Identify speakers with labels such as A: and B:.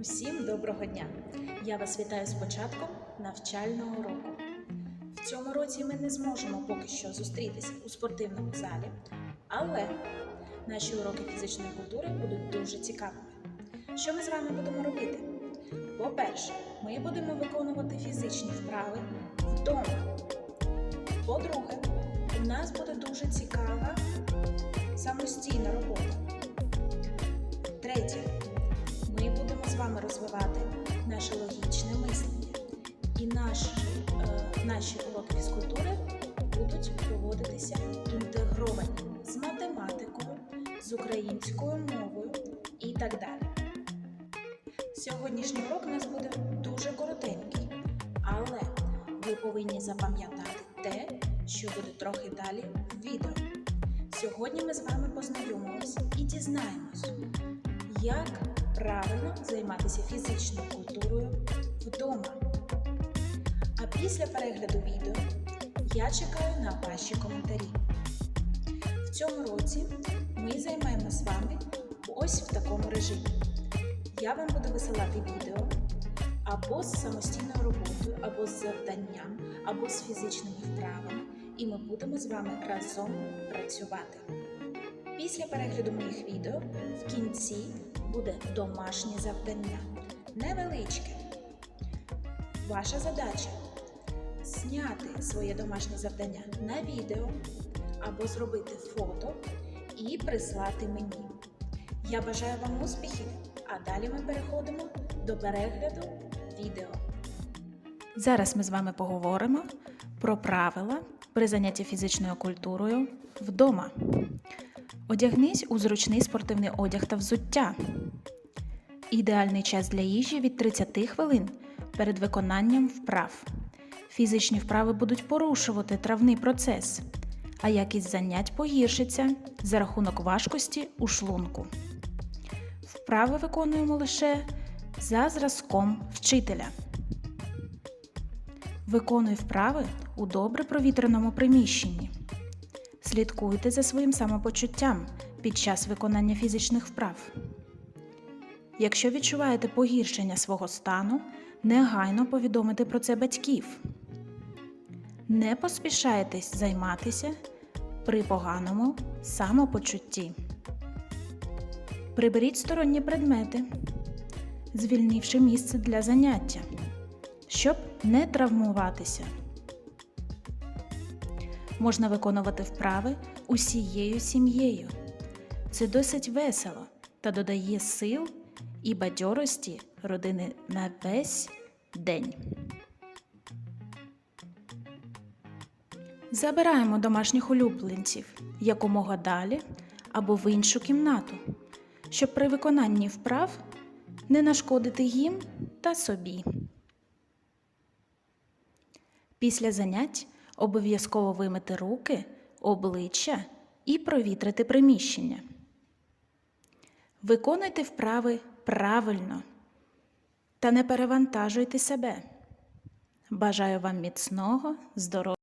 A: Усім доброго дня! Я вас вітаю з початком навчального року. В цьому році ми не зможемо поки що зустрітися у спортивному залі, але наші уроки фізичної культури будуть дуже цікавими. Що ми з вами будемо робити? По-перше, ми будемо виконувати фізичні вправи вдома. По-друге, у нас буде дуже цікава самостійна робота. Наші, е, наші уроки фізкультури будуть проводитися інтегровані з математикою, з українською мовою і так далі. Сьогоднішній урок у нас буде дуже коротенький, але ви повинні запам'ятати те, що буде трохи далі в відео. Сьогодні ми з вами познайомимося і дізнаємось, як правильно займатися фізичною культурою вдома. Після перегляду відео я чекаю на ваші коментарі. В цьому році ми займаємо з вами ось в такому режимі. Я вам буду висилати відео або з самостійною роботою, або з завданням, або з фізичними вправами, і ми будемо з вами разом працювати. Після перегляду моїх відео в кінці буде домашнє завдання. Невеличке. Ваша задача зняти своє домашнє завдання на відео або зробити фото і прислати мені. Я бажаю вам успіхів, а далі ми переходимо до перегляду відео. Зараз ми з вами поговоримо про правила при занятті фізичною культурою вдома. Одягнись у зручний спортивний одяг та взуття. Ідеальний час для їжі від 30 хвилин перед виконанням вправ. Фізичні вправи будуть порушувати травний процес, а якість занять погіршиться за рахунок важкості у шлунку. Вправи виконуємо лише за зразком вчителя. Виконуй вправи у добре провітреному приміщенні. Слідкуйте за своїм самопочуттям під час виконання фізичних вправ. Якщо відчуваєте погіршення свого стану, негайно повідомити про це батьків. Не поспішайтесь займатися при поганому самопочутті. Приберіть сторонні предмети, звільнивши місце для заняття, щоб не травмуватися. Можна виконувати вправи усією сім'єю. Це досить весело та додає сил і бадьорості родини на весь день. Забираємо домашніх улюбленців якомога далі або в іншу кімнату, щоб при виконанні вправ не нашкодити їм та собі. Після занять обов'язково вимити руки, обличчя і провітрити приміщення. Виконуйте вправи правильно та не перевантажуйте себе. Бажаю вам міцного здоров'я.